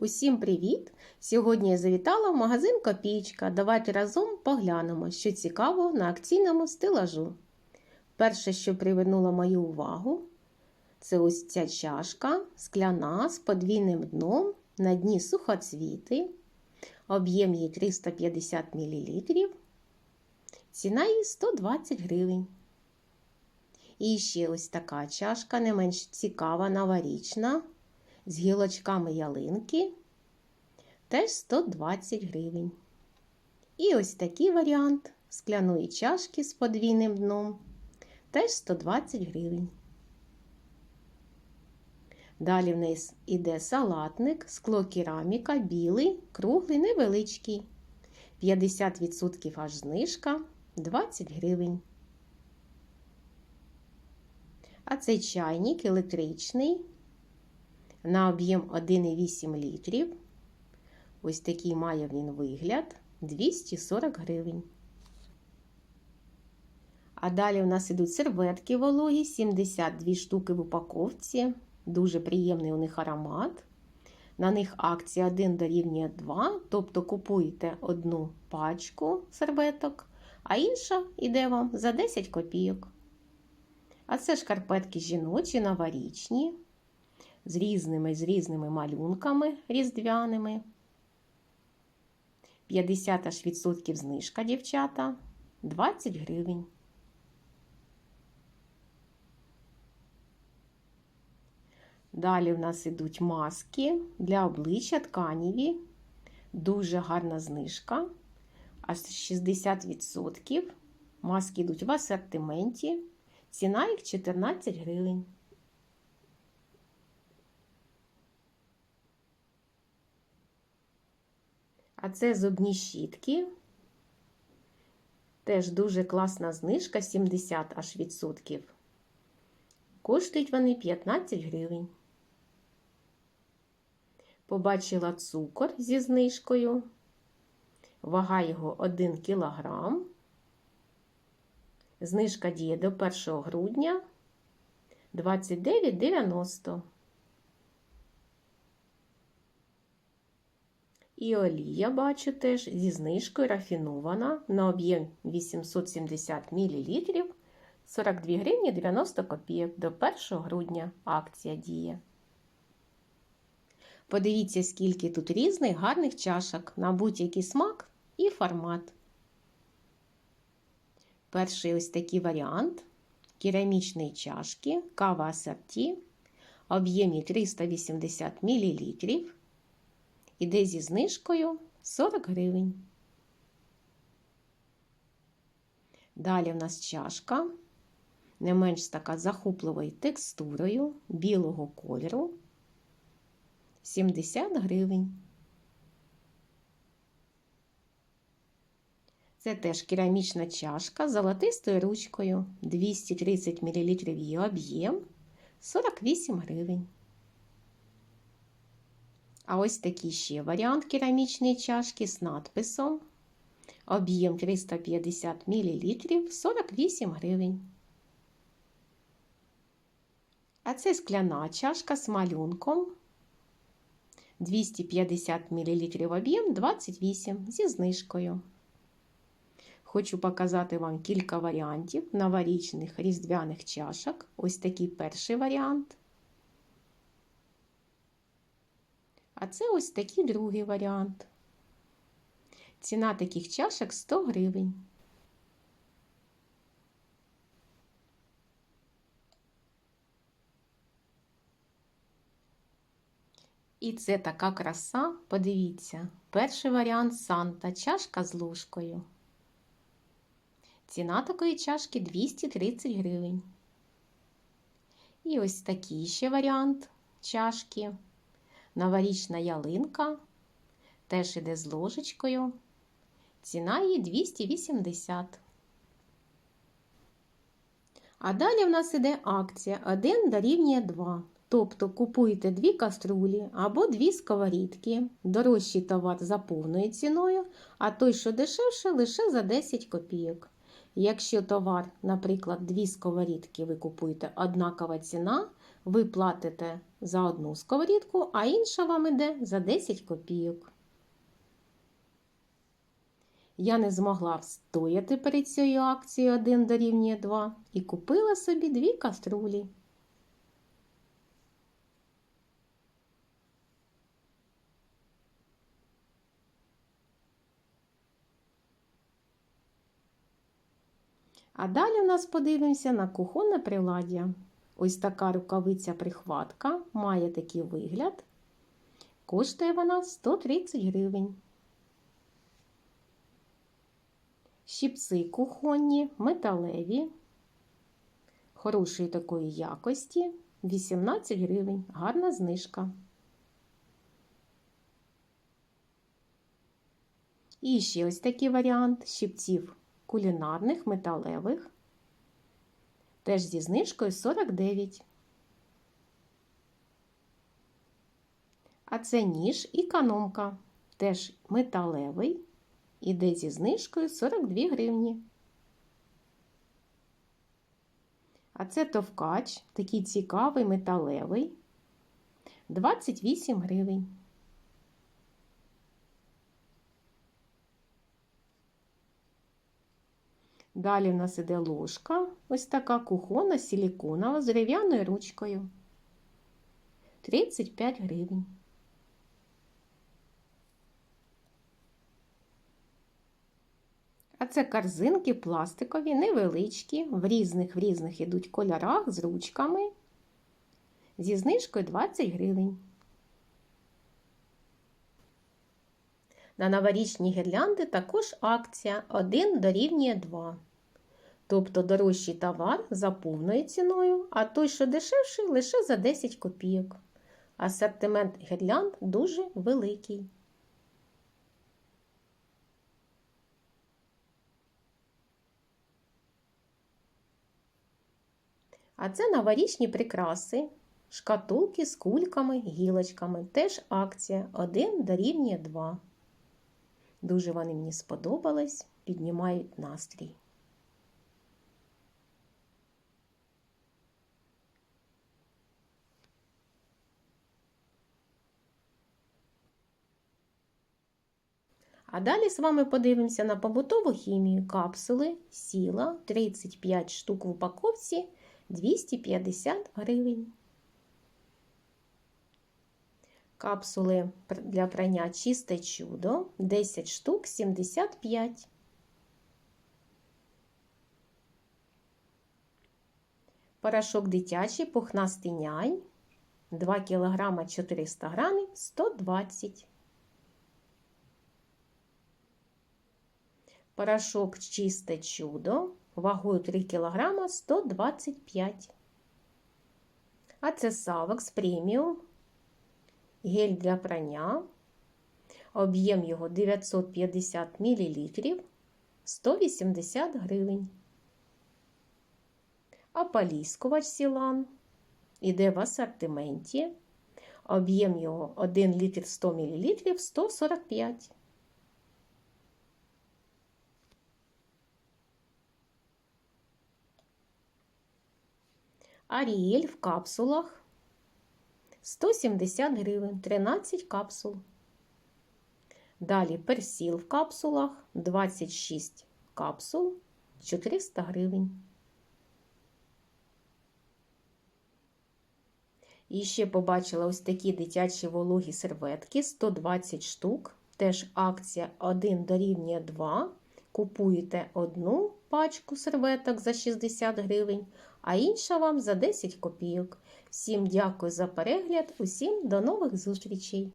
Усім привіт! Сьогодні я завітала в магазин Копійка. Давайте разом поглянемо, що цікаво на акційному стелажу. Перше, що привернуло мою увагу, це ось ця чашка скляна з подвійним дном на дні сухоцвіти. Об'єм її 350 мл. Ціна її 120 гривень. І ще ось така чашка, не менш цікава, новорічна з гілочками ялинки теж 120 гривень. І ось такий варіант скляної чашки з подвійним дном теж 120 гривень. Далі в нас іде салатник, скло кераміка, білий, круглий, невеличкий. 50% аж знижка 20 гривень. А цей чайник електричний на об'єм 1,8 літрів. Ось такий має він вигляд 240 гривень. А далі у нас ідуть серветки вологі, 72 штуки в упаковці. Дуже приємний у них аромат. На них акція 1 дорівнює 2, тобто купуєте одну пачку серветок, а інша йде вам за 10 копійок. А це шкарпетки жіночі, новорічні з різними з різними малюнками різдвяними. 50 аж відсотків знижка, дівчата, 20 гривень. Далі в нас ідуть маски для обличчя тканіві. Дуже гарна знижка. Аж 60%. Маски йдуть в асортименті. Ціна їх 14 гривень. А це зубні щітки. Теж дуже класна знижка, 70 аж відсотків. Коштують вони 15 гривень. Побачила цукор зі знижкою. Вага його 1 кг. Знижка діє до 1 грудня 29,90. І олія, бачу, теж зі знижкою рафінована на об'єм 870 мл 42 гривні 90 копійок до 1 грудня акція діє. Подивіться, скільки тут різних гарних чашок на будь-який смак і формат. Перший ось такий варіант керамічної чашки, кава асорті, об'ємі 380 мл. Іде зі знижкою 40 гривень. Далі в нас чашка, не менш така захопливою текстурою білого кольору 70 гривень. Це теж керамічна чашка з золотистою ручкою 230 мл її об'єм 48 гривень. А ось такий ще варіант керамічної чашки з надписом. Об'єм 350 мл 48 гривень. А це скляна чашка з малюнком. 250 мл об'єм 28 зі знижкою. Хочу показати вам кілька варіантів новорічних різдвяних чашок. Ось такий перший варіант. А це ось такий другий варіант. Ціна таких чашок 100 гривень. І це така краса, подивіться, перший варіант Санта, чашка з ложкою. Ціна такої чашки 230 гривень. І ось такий ще варіант чашки. Новорічна ялинка. Теж іде з ложечкою. Ціна її 280. А далі в нас іде акція 1 дорівнює 2. Тобто купуєте дві каструлі або дві сковорідки. Дорожчий товар за повною ціною, а той, що дешевше, лише за 10 копійок. Якщо товар, наприклад, дві сковорідки ви купуєте однакова ціна, Ви платите за одну сковорідку, а інша вам іде за 10 копійок. Я не змогла встояти перед цією акцією 1 дорівнює 2 і купила собі дві каструлі. А далі у нас подивимося на кухонне приладдя. Ось така рукавиця-прихватка має такий вигляд. Коштує вона 130 гривень. Щіпці кухонні, металеві, хорошої такої якості 18 гривень. Гарна знижка. І ще ось такий варіант щипців кулінарних металевих. Теж зі знижкою 49. А це ніж і каномка. Теж металевий. Іде зі знижкою 42 гривні. А це товкач, такий цікавий металевий. 28 гривень. Далі в нас іде ложка, ось така кухона силіконова з дерев'яною ручкою. 35 гривень. А це корзинки пластикові, невеличкі, в різних в різних ідуть кольорах з ручками. Зі знижкою 20 гривень. На новорічні гірлянди також акція 1 дорівнює 2. Тобто дорожчий товар за повною ціною, а той, що дешевший, лише за 10 копійок. Асортимент гірлянд дуже великий. А це новорічні прикраси, шкатулки з кульками, гілочками. Теж акція 1 дорівнює 2. Дуже вони мені сподобались, піднімають настрій. А далі з вами подивимося на побутову хімію капсули сіла 35 штук в упаковці 250 гривень. Капсули для прання чисте чудо 10 штук 75. Порошок дитячий пухнастий нянь 2 кг 400 г 120 Порошок чисте чудо вагою 3 кг 125 А це Савекс преміум гель для прання, об'єм його 950 мл 180 гривень. Ополіскувач Сілан іде в асортименті. Об'єм його 1 літр 100 мл 145. Аріель в капсулах 170 гривень 13 капсул. Далі персіл в капсулах 26 капсул 400 гривень. І ще побачила ось такі дитячі вологі серветки 120 штук. Теж акція 1 дорівнює 2. Купуєте одну пачку серветок за 60 гривень, а інша вам за 10 копійок. Всім дякую за перегляд, усім до нових зустрічей!